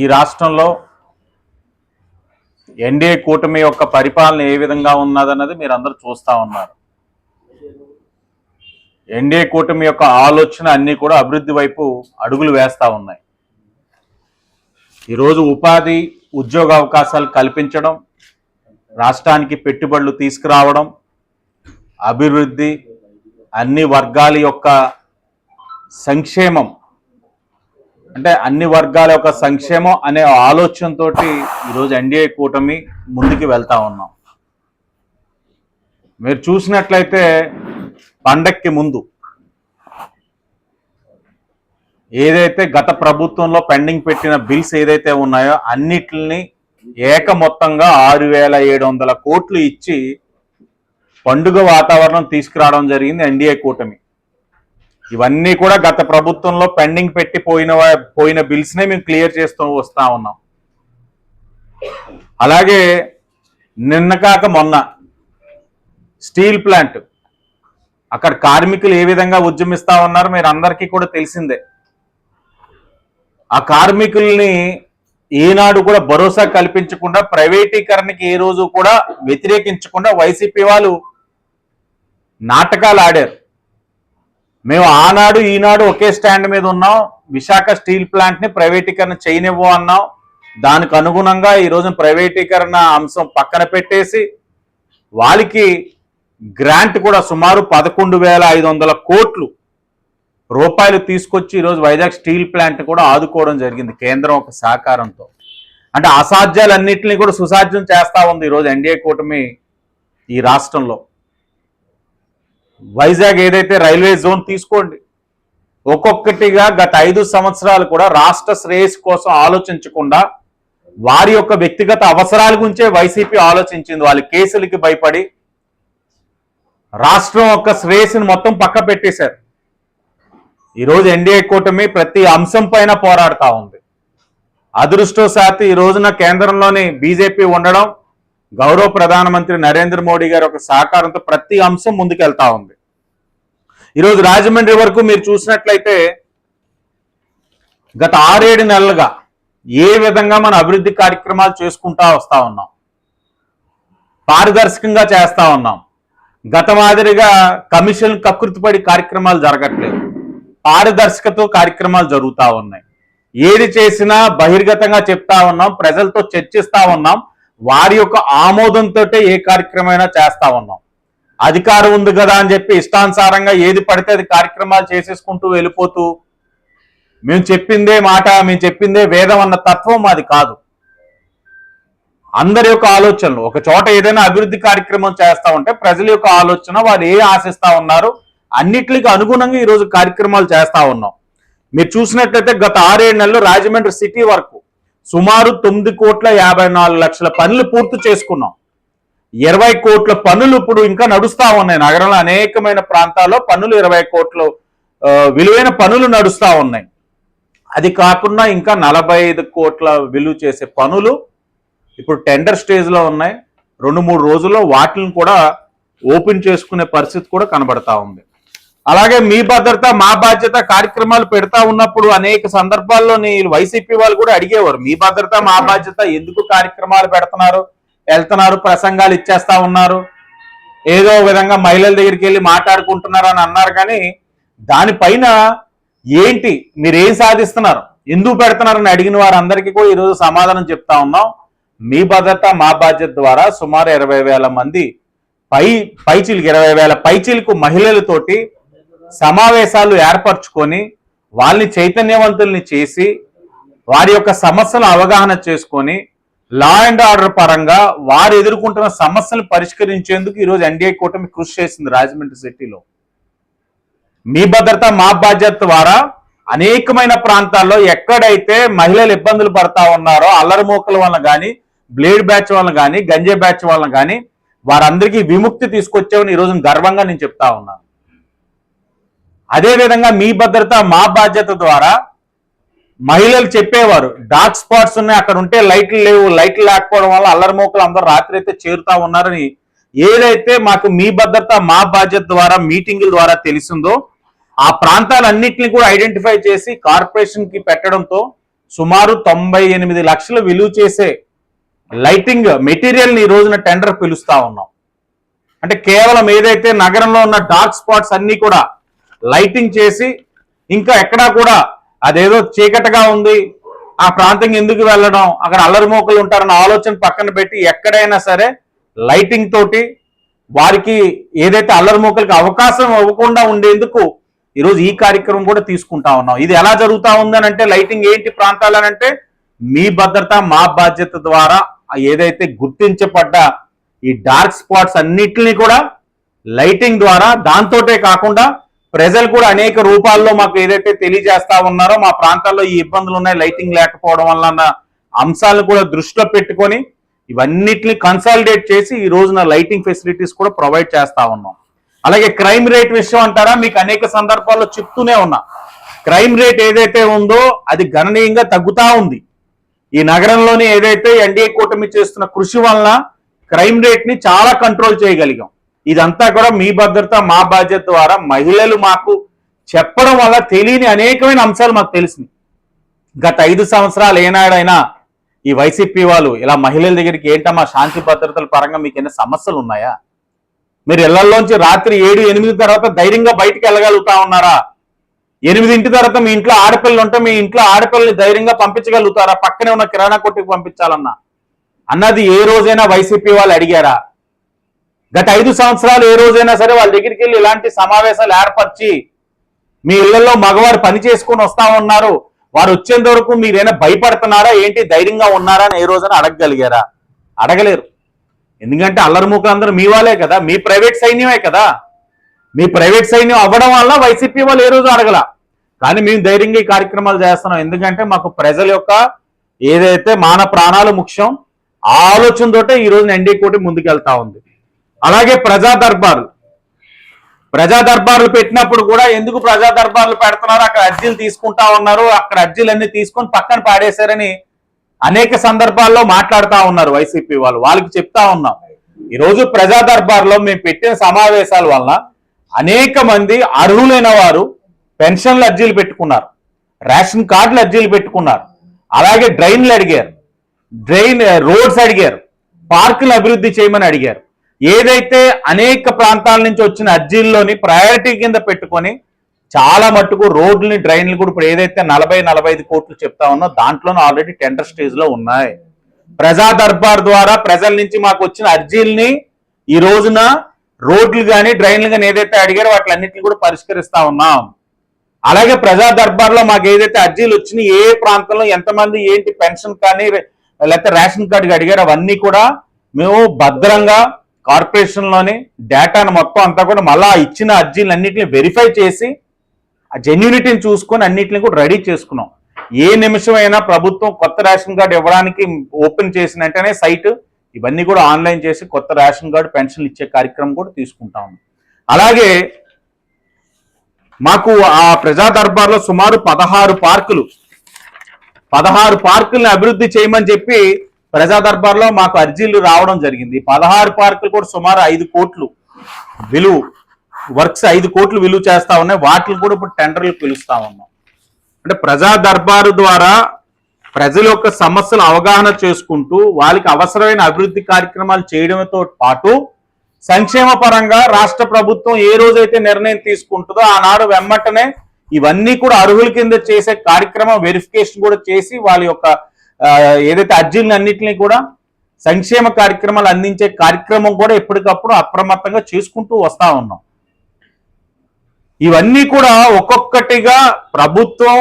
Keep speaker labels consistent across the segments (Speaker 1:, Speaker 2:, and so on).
Speaker 1: ఈ రాష్ట్రంలో ఎన్డీఏ కూటమి యొక్క పరిపాలన ఏ విధంగా ఉన్నదన్నది మీరు అందరూ చూస్తూ ఉన్నారు. ఎన్డీఏ కూటమి యొక్క ఆలోచన అన్నీ కూడా అభివృద్ధి వైపు అడుగులు వేస్తూ ఉన్నాయి. ఈరోజు ఉపాధి ఉద్యోగ అవకాశాలు కల్పించడం రాష్ట్రానికి పెట్టుబడులు తీసుకురావడం అభివృద్ధి అన్ని వర్గాల యొక్క సంక్షేమం అంటే అన్ని వర్గాల యొక్క సంక్షేమం అనే ఆలోచనతో ఈరోజు ఎన్డీఏ కూటమి ముందుకు వెళ్తా ఉన్నాం. మీరు చూసినట్లయితే పండక్కి ముందు ఏదైతే గత ప్రభుత్వంలో పెండింగ్ పెట్టిన బిల్స్ ఏదైతే ఉన్నాయో అన్నిటిని ఏక మొత్తంగా ఆరు వేల ఏడు వందల కోట్లు ఇచ్చి పండుగ వాతావరణం తీసుకురావడం జరిగింది ఎన్డీఏ కూటమి. ఇవన్నీ కూడా గత ప్రభుత్వంలో పెండింగ్ పెట్టి పోయిన పోయిన బిల్స్నే మేము క్లియర్ చేస్తూ వస్తా ఉన్నాం. అలాగే నిన్న కాక మొన్న స్టీల్ ప్లాంట్ అక్కడ కార్మికులు ఏ విధంగా ఉద్యమిస్తా ఉన్నారు మీరు అందరికీ కూడా తెలిసిందే. ఆ కార్మికుల్ని ఈనాడు కూడా భరోసా కల్పించకుండా ప్రైవేటీకరణకి ఏ రోజు కూడా వ్యతిరేకించకుండా వైసీపీ వాళ్ళు నాటకాలు ఆడారు. మేము ఆనాడు ఈనాడు ఒకే స్టాండ్ మీద ఉన్నాం. విశాఖ స్టీల్ ప్లాంట్ని ప్రైవేటీకరణ చేయనివ్వు అన్నాం. దానికి అనుగుణంగా ఈరోజు ప్రైవేటీకరణ అంశం పక్కన పెట్టేసి వాళ్ళకి గ్రాంట్ కూడా సుమారు పదకొండు వేల ఐదు వందల కోట్లు రూపాయలు తీసుకొచ్చి ఈరోజు వైజాగ్ స్టీల్ ప్లాంట్ కూడా ఆదుకోవడం జరిగింది కేంద్రం ఒక సహకారంతో. అంటే అసాధ్యాలన్నింటినీ కూడా సుసాధ్యం చేస్తూ ఉంది ఈరోజు ఎన్డీఏ కూటమి ఈ రాష్ట్రంలో. వైజాగ్ ఏదైతే రైల్వే జోన్ తీసుకోండి. ఒక్కొక్కటిగా గత ఐదు సంవత్సరాలు కూడా రాష్ట్ర శ్రేయస్సు కోసం ఆలోచించకుండా వారి యొక్క వ్యక్తిగత అవసరాల గురించే వైసీపీ ఆలోచించింది. వాళ్ళ కేసులకి భయపడి రాష్ట్రం యొక్క శ్రేయస్సుని మొత్తం పక్క పెట్టేశారు. ఈరోజు ఎన్డీఏ కూటమి ప్రతి అంశం పైన పోరాడుతూ ఉంది. అదృష్టవశాత్తు ఈ రోజున కేంద్రంలోని బీజేపీ ఉండడం గౌరవ ప్రధానమంత్రి నరేంద్ర మోడీ గారి ఒక సహకారంతో ప్రతి అంశం ముందుకెళ్తా ఉంది. ఈరోజు రాజమండ్రి వరకు మీరు చూసినట్లయితే గత ఆరేడు నెలలుగా ఏ విధంగా మన అభివృద్ధి కార్యక్రమాలు చేసుకుంటా వస్తా ఉన్నాం. పారదర్శకంగా చేస్తా ఉన్నాం. గత మాదిరిగా కమిషన్ కకృతిపడి కార్యక్రమాలు జరగట్లేదు. పారదర్శకతో కార్యక్రమాలు జరుగుతూ ఉన్నాయి. ఏది చేసినా బహిర్గతంగా చెప్తా ఉన్నాం ప్రజలతో చర్చిస్తా ఉన్నాం వారి యొక్క ఆమోదంతో ఏ కార్యక్రమైనా చేస్తా ఉన్నాం. అధికారం ఉంది కదా అని చెప్పి ఇష్టానుసారంగా ఏది పడితే అది కార్యక్రమాలు చేసేసుకుంటూ వెళ్ళిపోతూ మేము చెప్పిందే మాట మేము చెప్పిందే వేదం అన్న తత్వం అది కాదు. అందరి యొక్క ఆలోచనలు ఒక చోట ఏదైనా అభివృద్ధి కార్యక్రమం చేస్తా ఉంటే ప్రజల యొక్క ఆలోచన వారు ఏ ఆశిస్తా ఉన్నారు అన్నిటికి అనుగుణంగా ఈ రోజు కార్యక్రమాలు చేస్తా ఉన్నాం. మీరు చూసినట్లయితే గత ఆరేడు నెలలు రాజమండ్రి సిటీ వరకు సుమారు తొమ్మిది కోట్ల యాభై నాలుగు లక్షల పనులు పూర్తి చేసుకున్నాం. ఇరవై కోట్ల పనులు ఇప్పుడు ఇంకా నడుస్తా ఉన్నాయి. నగరంలో అనేకమైన ప్రాంతాల్లో పనులు ఇరవై కోట్లు విలువైన పనులు నడుస్తూ ఉన్నాయి. అది కాకుండా ఇంకా నలభై ఐదు కోట్ల విలువ చేసే పనులు ఇప్పుడు టెండర్ స్టేజ్లో ఉన్నాయి. రెండు మూడు రోజుల్లో వాటిని కూడా ఓపెన్ చేసుకునే పరిస్థితి కూడా కనబడతా ఉంది. అలాగే మీ భద్రత మా బాధ్యత కార్యక్రమాలు పెడతా ఉన్నప్పుడు అనేక సందర్భాల్లో వైసీపీ వాళ్ళు కూడా అడిగేవారు మీ భద్రత మా బాధ్యత ఎందుకు కార్యక్రమాలు పెడుతున్నారు? వెళ్తున్నారు ప్రసంగాలు ఇచ్చేస్తా ఉన్నారు. ఏదో విధంగా మహిళల దగ్గరికి వెళ్ళి మాట్లాడుకుంటున్నారు అని అన్నారు. కానీ దానిపైన ఏంటి మీరు ఏం సాధిస్తున్నారు? ఎందుకు పెడుతున్నారని అడిగిన వారందరికీ కూడా ఈరోజు సమాధానం చెప్తా ఉన్నాం. మీ భద్రత మా బాధ్యత ద్వారా సుమారు ఇరవై వేల మంది పై పైచీలకు ఇరవై వేల పైచీలకు మహిళలతోటి సమావేశాలు ఏర్పరచుకొని వాళ్ళని చైతన్యవంతుల్ని చేసి వారి యొక్క సమస్యలు అవగాహన చేసుకొని లా అండ్ ఆర్డర్ పరంగా వారు ఎదుర్కొంటున్న సమస్యలు పరిష్కరించేందుకు ఈరోజు ఎన్డీఏ కూటమి కృషి చేసింది రాజమండ్రి సిటీలో. మీ భద్రత మా బాధ్యత ద్వారా అనేకమైన ప్రాంతాల్లో ఎక్కడైతే మహిళలు ఇబ్బందులు పడతా ఉన్నారో అల్లరిమూకల వలన కానీ బ్లేడ్ బ్యాచ్ వలన కానీ గంజే బ్యాచ్ వలన కానీ వారందరికీ విముక్తి తీసుకొచ్చామని ఈరోజు గర్వంగా నేను చెప్తా ఉన్నాను అదేవిధంగా మీ భద్రత మా బాధ్యత ద్వారా మహిళలు చెప్పేవారు. డార్క్ స్పాట్స్ ఉన్నాయి అక్కడ ఉంటే లైట్లు లేవు లైట్లు లేకపోవడం వల్ల అల్లరిమోకలు అందరూ రాత్రి అయితే చేరుతా ఉన్నారని ఏదైతే మాకు మీ భద్రత మా బాధ్యత ద్వారా మీటింగుల ద్వారా తెలిసిందో ఆ ప్రాంతాలన్నింటినీ కూడా ఐడెంటిఫై చేసి కార్పొరేషన్కి పెట్టడంతో సుమారు తొంభై ఎనిమిది లక్షలు విలువ చేసే లైటింగ్ మెటీరియల్ని ఈ రోజున టెండర్ పిలుస్తా ఉన్నాం. అంటే కేవలం ఏదైతే నగరంలో ఉన్న డార్క్ స్పాట్స్ అన్నీ కూడా లైటింగ్ చేసి ఇంకా ఎక్కడా కూడా అదేదో చీకటగా ఉంది ఆ ప్రాంతం ఎందుకు వెళ్ళడం అక్కడ అల్లరి మోకలు ఉంటారన్న ఆలోచన పక్కన పెట్టి ఎక్కడైనా సరే లైటింగ్ తోటి వారికి ఏదైతే అల్లరి మోకలకి అవకాశం ఇవ్వకుండా ఉండేందుకు ఈరోజు ఈ కార్యక్రమం కూడా తీసుకుంటా ఉన్నాం. ఇది ఎలా జరుగుతూ ఉందని అంటే లైటింగ్ ఏంటి ప్రాంతాలనంటే మీ భద్రత మా బాధ్యత ద్వారా ఏదైతే గుర్తించబడ్డ ఈ డార్క్ స్పాట్స్ అన్నిటిని కూడా లైటింగ్ ద్వారా దాంతోటే కాకుండా ప్రజలు కూడా అనేక రూపాల్లో మాకు ఏదైతే తెలియజేస్తా ఉన్నారో మా ప్రాంతాల్లో ఈ ఇబ్బందులు ఉన్నాయి లైటింగ్ లేకపోవడం వల్ల అన్న అంశాలను కూడా దృష్టిలో పెట్టుకొని ఇవన్నిటిని కన్సాలిడేట్ చేసి ఈ రోజున లైటింగ్ ఫెసిలిటీస్ కూడా ప్రొవైడ్ చేస్తా ఉన్నాం. అలాగే క్రైమ్ రేట్ విషయం అంటారా? మీకు అనేక సందర్భాల్లో చెప్తూనే ఉన్నా. క్రైమ్ రేట్ ఏదైతే ఉందో అది గణనీయంగా తగ్గుతా ఉంది. ఈ నగరంలోని ఏదైతే ఎన్డీఏ కూటమి చేస్తున్న కృషి వలన క్రైమ్ రేట్ని చాలా కంట్రోల్ చేయగలిగాం. ఇదంతా కూడా మీ భద్రత మా బాధ్యత ద్వారా మహిళలు మాకు చెప్పడం వల్ల తెలియని అనేకమైన అంశాలు మాకు తెలిసింది గత ఐదు సంవత్సరాలు ఏనాడైనా ఈ వైసీపీ వాళ్ళు ఇలా మహిళల దగ్గరికి ఏంటమ్మా శాంతి భద్రతల పరంగా మీకు ఏమైనా సమస్యలు ఉన్నాయా? మీరు ఇళ్ళలోంచి రాత్రి ఏడు ఎనిమిది తర్వాత ధైర్యంగా బయటికి వెళ్ళగలుగుతా ఉన్నారా? ఎనిమిదింటి తర్వాత మీ ఇంట్లో ఆడపిల్లలు ఉంటే మీ ఇంట్లో ఆడపిల్లని ధైర్యంగా పంపించగలుగుతారా? పక్కనే ఉన్న కిరాణా కొట్టుకు పంపించాలన్నా? అన్నది ఏ రోజైనా వైసీపీ వాళ్ళు అడిగారా? గత ఐదు సంవత్సరాలు ఏ రోజైనా సరే వాళ్ళ దగ్గరికి వెళ్ళి ఇలాంటి సమావేశాలు ఏర్పరిచి మీ ఇళ్ళలో మగవారు పని చేసుకుని వస్తా ఉన్నారు. వారు వచ్చేంత వరకు మీరేనా భయపడుతున్నారా? ఏంటి? ధైర్యంగా ఉన్నారా అని ఏ రోజైనా అడగగలిగారా? అడగలేరు. ఎందుకంటే అల్లరి అందరూ మీ వాళ్ళే కదా. మీ ప్రైవేట్ సైన్యమే కదా. మీ ప్రైవేట్ సైన్యం అవ్వడం వల్ల వైసీపీ వాళ్ళు ఏ రోజు అడగల. కానీ మేము ధైర్యంగా ఈ కార్యక్రమాలు చేస్తున్నాం. ఎందుకంటే మాకు ప్రజల యొక్క ఏదైతే మాన ప్రాణాలు ముఖ్యం ఆ ఆలోచనతోటే ఈ ఎన్డీ కోటి ముందుకెళ్తా ఉంది. అలాగే ప్రజా దర్బార్లు ప్రజా దర్బార్లు పెట్టినప్పుడు కూడా ఎందుకు ప్రజా దర్బార్లు పెడుతున్నారు? అక్కడ అర్జీలు తీసుకుంటా ఉన్నారు. అక్కడ అర్జీలన్నీ తీసుకొని పక్కన పాడేశారని అనేక సందర్భాల్లో మాట్లాడుతూ ఉన్నారు వైసీపీ వాళ్ళు. వాళ్ళకి చెప్తా ఉన్నాం. ఈరోజు ప్రజా దర్బార్లో మేము పెట్టిన సమావేశాల వలన అనేక మంది అర్హులైన వారు పెన్షన్లు అర్జీలు పెట్టుకున్నారు. రేషన్ కార్డులు అర్జీలు పెట్టుకున్నారు. అలాగే డ్రైన్లు అడిగారు. డ్రైన్ రోడ్స్ అడిగారు. పార్కులు అభివృద్ధి చేయమని అడిగారు. ఏదైతే అనేక ప్రాంతాల నుంచి వచ్చిన అర్జీల్లోని ప్రయారిటీ కింద పెట్టుకొని చాలా మట్టుకు రోడ్లని డ్రైన్లు కూడా ఇప్పుడు ఏదైతే నలభై నలభై ఐదు కోట్లు చెప్తా ఉన్నో దాంట్లోనూ ఆల్రెడీ టెండర్ స్టేజ్లో ఉన్నాయి. ప్రజా దర్బార్ ద్వారా ప్రజల నుంచి మాకు వచ్చిన అర్జీల్ని ఈ రోజున రోడ్లు కానీ డ్రైన్లు కానీ ఏదైతే అడిగారో వాటిలన్నింటినీ కూడా పరిష్కరిస్తా ఉన్నాం. అలాగే ప్రజా దర్బార్లో మాకు ఏదైతే అర్జీలు వచ్చినాయి ఏ ప్రాంతంలో ఎంతమంది ఏంటి పెన్షన్ కానీ లేకపోతే రేషన్ కార్డు అడిగారు అవన్నీ కూడా మేము భద్రంగా కార్పొరేషన్లోని డేటాను మొత్తం అంతా కూడా మళ్ళా ఇచ్చిన అర్జీలన్నింటినీ వెరిఫై చేసి ఆ జెన్యూనిటీని చూసుకొని అన్నింటిని కూడా రెడీ చేసుకున్నాం. ఏ నిమిషమైనా ప్రభుత్వం కొత్త రేషన్ కార్డు ఇవ్వడానికి ఓపెన్ చేసిన వెంటనే సైట్ ఇవన్నీ కూడా ఆన్లైన్ చేసి కొత్త రేషన్ కార్డు పెన్షన్లు ఇచ్చే కార్యక్రమం కూడా తీసుకుంటా అలాగే మాకు ఆ ప్రజా దర్బార్లో సుమారు పదహారు పార్కులు. పదహారు పార్కుల్ని అభివృద్ధి చేయమని చెప్పి ప్రజా దర్బార్లో మాకు అర్జీలు రావడం జరిగింది. పదహారు పార్కులు కూడా సుమారు ఐదు కోట్లు విలువ వర్క్స్ ఐదు కోట్లు విలువ చేస్తా ఉన్నాయి. వాటిని కూడా ఇప్పుడు టెండర్లు పిలుస్తా ఉన్నాం. అంటే ప్రజా దర్బారు ద్వారా ప్రజల యొక్క సమస్యలు అవగాహన చేసుకుంటూ వాళ్ళకి అవసరమైన అభివృద్ధి కార్యక్రమాలు చేయడంతో పాటు సంక్షేమ పరంగా రాష్ట్ర ప్రభుత్వం ఏ రోజైతే నిర్ణయం తీసుకుంటుందో ఆనాడు వెమ్మటనే ఇవన్నీ కూడా అర్హుల కింద చేసే కార్యక్రమం వెరిఫికేషన్ కూడా చేసి వాళ్ళ యొక్క ఏదైతే అర్జీలను అన్నింటినీ కూడా సంక్షేమ కార్యక్రమాలు అందించే కార్యక్రమం కూడా ఎప్పటికప్పుడు అప్రమత్తంగా చేసుకుంటూ వస్తూ ఉన్నాం. ఇవన్నీ కూడా ఒక్కొక్కటిగా ప్రభుత్వం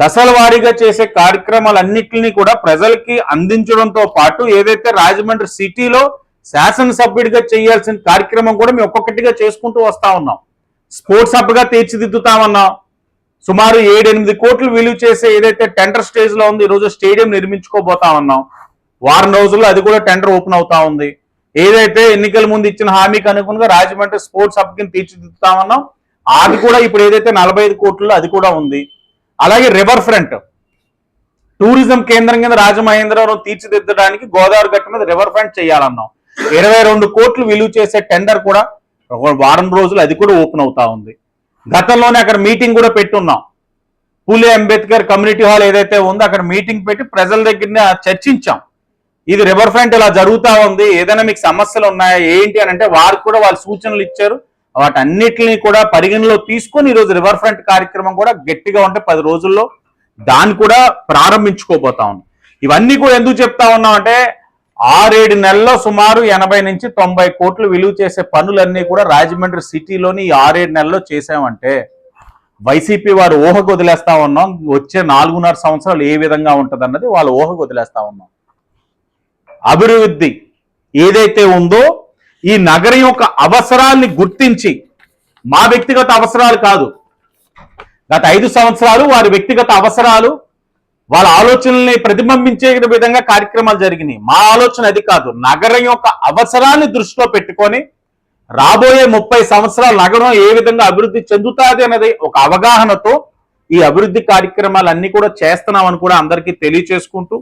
Speaker 1: దశల వారీగా చేసే కార్యక్రమాలన్నింటినీ కూడా ప్రజలకి అందించడంతో పాటు ఏదైతే రాజమండ్రి సిటీలో శాసనసభ్యుడిగా చేయాల్సిన కార్యక్రమం కూడా మేము ఒక్కొక్కటిగా చేసుకుంటూ వస్తా ఉన్నాం. స్పోర్ట్స్ హబ్గా తీర్చిదిద్దుతామన్నాం. సుమారు ఏడెనిమిది కోట్లు విలువ చేసే ఏదైతే టెండర్ స్టేజ్లో ఉంది ఈరోజు స్టేడియం నిర్మించుకోబోతా ఉన్నాం. వారం రోజుల్లో అది కూడా టెండర్ ఓపెన్ అవుతా ఉంది. ఏదైతే ఎన్నికల ముందు ఇచ్చిన హామీకి అనుగుణంగా రాజమండ్రి స్పోర్ట్స్ హబ్ కింద తీర్చిదిద్దుతామన్నాం అది కూడా ఇప్పుడు ఏదైతే నలభై ఐదు కోట్లలో అది కూడా ఉంది. అలాగే రివర్ ఫ్రంట్. టూరిజం కేంద్రం కింద రాజమహేంద్రవరం తీర్చిదిద్దడానికి గోదావరి గట్టు మీద రివర్ ఫ్రంట్ చేయాలన్నాం. ఇరవై రెండు కోట్లు విలువ చేసే టెండర్ కూడా వారం రోజులు అది కూడా ఓపెన్ అవుతా ఉంది. గతంలోనే అక్కడ మీటింగ్ కూడా పెట్టున్నాం. పూలే అంబేద్కర్ కమ్యూనిటీ హాల్ ఏదైతే ఉందో అక్కడ మీటింగ్ పెట్టి ప్రజల దగ్గరనే చర్చించాం. ఇది రివర్ ఫ్రంట్ ఇలా జరుగుతా ఉంది. ఏదైనా మీకు సమస్యలు ఉన్నాయా ఏంటి అని అంటే వారు కూడా వాళ్ళు సూచనలు ఇచ్చారు. వాటన్నిటిని కూడా పరిగణలో తీసుకొని ఈరోజు రివర్ ఫ్రంట్ కార్యక్రమం కూడా గట్టిగా ఉంటే పది రోజుల్లో దాన్ని కూడా ప్రారంభించుకోబోతా ఉన్నాం ఇవన్నీ కూడా ఎందుకు చెప్తా ఉన్నాం అంటే ఆరేడు నెలల్లో సుమారు ఎనభై నుంచి తొంభై కోట్లు విలువ చేసే పనులన్నీ కూడా రాజమండ్రి సిటీలోని ఈ ఆరేడు నెలల్లో చేసామంటే వైసీపీ వారు ఊహకు వదిలేస్తా ఉన్నాం. వచ్చే నాలుగున్నర సంవత్సరాలు ఏ విధంగా ఉంటుంది అన్నది వాళ్ళు ఊహకు వదిలేస్తా ఉన్నాం. అభివృద్ధి ఏదైతే ఉందో ఈ నగరం యొక్క అవసరాల్ని గుర్తించి మా వ్యక్తిగత అవసరాలు కాదు గత ఐదు సంవత్సరాలు వారి వ్యక్తిగత అవసరాలు వాళ్ళ ఆలోచనల్ని ప్రతిబింబించే విధంగా కార్యక్రమాలు జరిగినాయి. మా ఆలోచన అది కాదు. నగరం యొక్క అవసరాన్ని దృష్టిలో పెట్టుకొని రాబోయే ముప్పై సంవత్సరాల నగరం ఏ విధంగా అభివృద్ధి చెందుతుంది అనేది ఒక అవగాహనతో ఈ అభివృద్ధి కార్యక్రమాలన్నీ కూడా చేస్తున్నామని కూడా అందరికీ తెలియచేసుకుంటూ